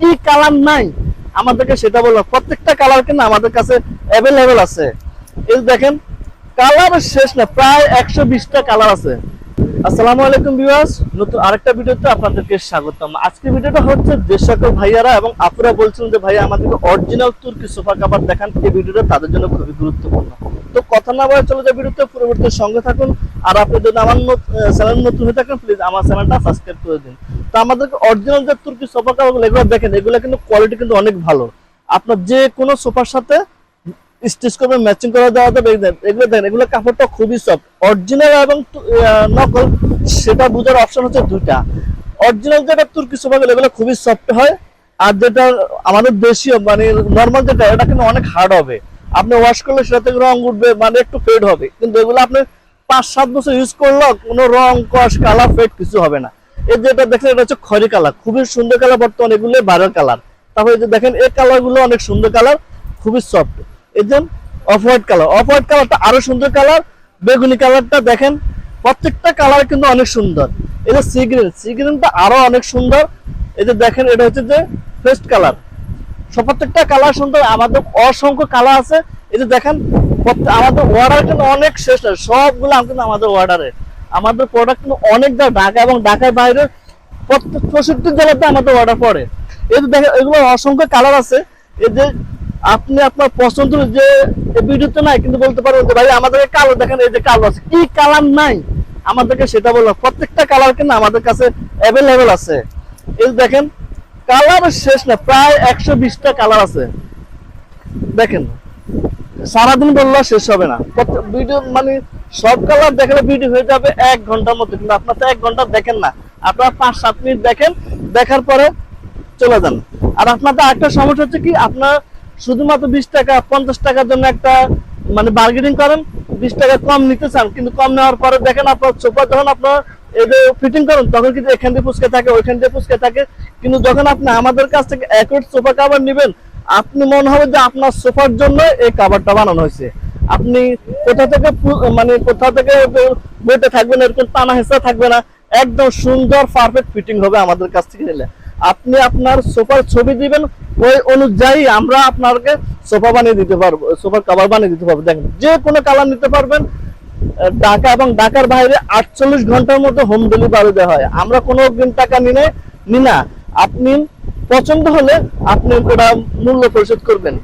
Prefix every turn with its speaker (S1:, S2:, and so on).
S1: কি কালার নাই। আমাদেরকে সেটা বলো, প্রত্যেকটা কালার কিন্তু আমাদের কাছে অ্যাভেলেবেল আছে। এই দেখেন, কালার শেষ না, প্রায় একশো বিশটা কালার আছে। আসসালামু আলাইকুম ভিউয়ার্স, নতুন আরেকটা ভিডিওতে আপনাদেরকে স্বাগতম। আজকের ভিডিওটা হচ্ছে যে সকল ভাইয়ারা এবং আপুরা বলছেন যে, ভাইয়া, আমাদেরকে অরিজিনাল তুর্কি সোফা কাভার দেখান। এই ভিডিওটা তাদের জন্য খুবই গুরুত্বপূর্ণ। তো কথা না বলে চলে যায় ভিডিওতে, পরবর্তী সঙ্গে থাকুন। আর আপনি যদি আমার চ্যানেল নতুন হয়ে থাকেন প্লিজ আমার চ্যানেলটা সাবস্ক্রাইব করে দিন। তো আমাদেরকে অরিজিনাল যে তুর্কি সোফা কাভারগুলো এগুলো দেখেন, এগুলো কিন্তু কোয়ালিটি কিন্তু অনেক ভালো। আপনার যে কোনো সোফার সাথে স্টিচ করে ম্যাচিং করে দেওয়া যাবে এগুলো দেখেন এগুলো কাপড়টা খুবই সফট অরিজিনাল এবং নকল, সেটা বোঝার অপশন হচ্ছে দুইটা। অরিজিনাল যেটা তুর্কি সোফাগুলো এগুলো খুবই সফট হয়। আর যেটা আমাদের দেশীয় মানে নর্মাল যেটা, এটা কিন্তু অনেক হার্ড হবে। আপনি ওয়াশ করলে সেটা থেকে রং উঠবে মানে একটু ফেড হবে। কিন্তু এগুলো আপনি পাঁচ, সাত বছর ইউজ করলেও কোনো রং কস কালার ফেড কিছু হবে না। এই যেটা দেখেন, এটা হচ্ছে খয়রি কালার খুবই সুন্দর কালার বর্তমানে এগুলো ভাইরাল কালার তারপরে যে দেখেন, এই কালারগুলো অনেক সুন্দর কালার খুবই সফট যে off white colour off white কালারটা আরও সুন্দর কালার বেগুনি কালারটা দেখেন, প্রত্যেকটা কালার কিন্তু অনেক সুন্দর। এই যে সি গ্রিন সি গ্রিনটা আরও অনেক সুন্দর। এই যে দেখেন, এটা হচ্ছে যে ফেস্ট কালার সব প্রত্যেকটা কালার সুন্দর, আমাদের অসংখ্য কালার আছে। এই যে দেখেন আমাদের অর্ডার কিন্তু অনেক শেষ সবগুলো কিন্তু আমাদের অর্ডারে আমাদের প্রোডাক্ট কিন্তু অনেক ঢাকা এবং ঢাকার বাইরে প্রত্যেক চৌষট্টি জেলাতে আমাদের অর্ডার পড়ে। এই যে দেখেন, এগুলো অসংখ্য কালার আছে। এই যে আপনি আপনার পছন্দ যে ভিডিওতে নাই, কিন্তু বলতে পারবেন যে ভাই আমাদের কালো দেখেন, এই যে কালো আছে। কি কালার নাই। আমাদেরকে সেটা বলব প্রত্যেকটা কালার কিন্তু আমাদের কাছে অ্যাভেলেবেল আছে। এই দেখেন, কালার শেষ না, প্রায় একশো বিশটা কালার আছে। দেখেন, সারাদিন বললেও শেষ হবে না। ভিডিও মানে সব কালার দেখালে ভিডিও হয়ে যাবে এক ঘণ্টার মতো, কিন্তু আপনার তো এক ঘণ্টা দেখেন না। আপনারা পাঁচ, সাত মিনিট দেখেন, দেখার পরে চলে যান। আর আপনাদের একটা সমস্যা হচ্ছে কি, আপনার শুধুমাত্র বিশ টাকা, পঞ্চাশ টাকার জন্য একটা মানে বার্গেনিং করেন, বিশ টাকা কম নিতে চান, কিন্তু কম নেওয়ার পরে দেখেন আপনার সোফা যখন আপনার এদের ফিটিং করেন, তখন কিন্তু এখান দিয়ে ফুসকে থাকে, ওইখান দিয়ে ফুসকে থাকে। কিন্তু যখন আপনি আমাদের কাছ থেকে অ্যাকুরেট সোফা কাভার নেবেন, আপনি মনে হবে যে আপনার সোফার জন্য এই কাভারটা বানানো হয়েছে। আপনি কোথা থেকে মানে কোথা থেকে বইতে থাকবেন এরকম টানা হেসা থাকবে না, একদম সুন্দর পারফেক্ট ফিটিং হবে আমাদের কাছ থেকে নিলে। আপনি আপনার সোফার ছবি দিবেন, ওই অনুযায়ী আমরা আপনাকে সোফা বানিয়ে দিতে পারব, সোফার কাভার বানিয়ে দিতে পারব। দেখেন, যে কোনো কালার নিতে পারবেন। ঢাকা এবং ঢাকার বাইরে আটচল্লিশ ঘণ্টার মধ্যে হোম ডেলিভারি দেওয়া হয়। আমরা কোনো অগ্রিম টাকা নিনে নি না। আপনি পছন্দ হলে আপনি ওটা মূল্য পরিশোধ করবেন।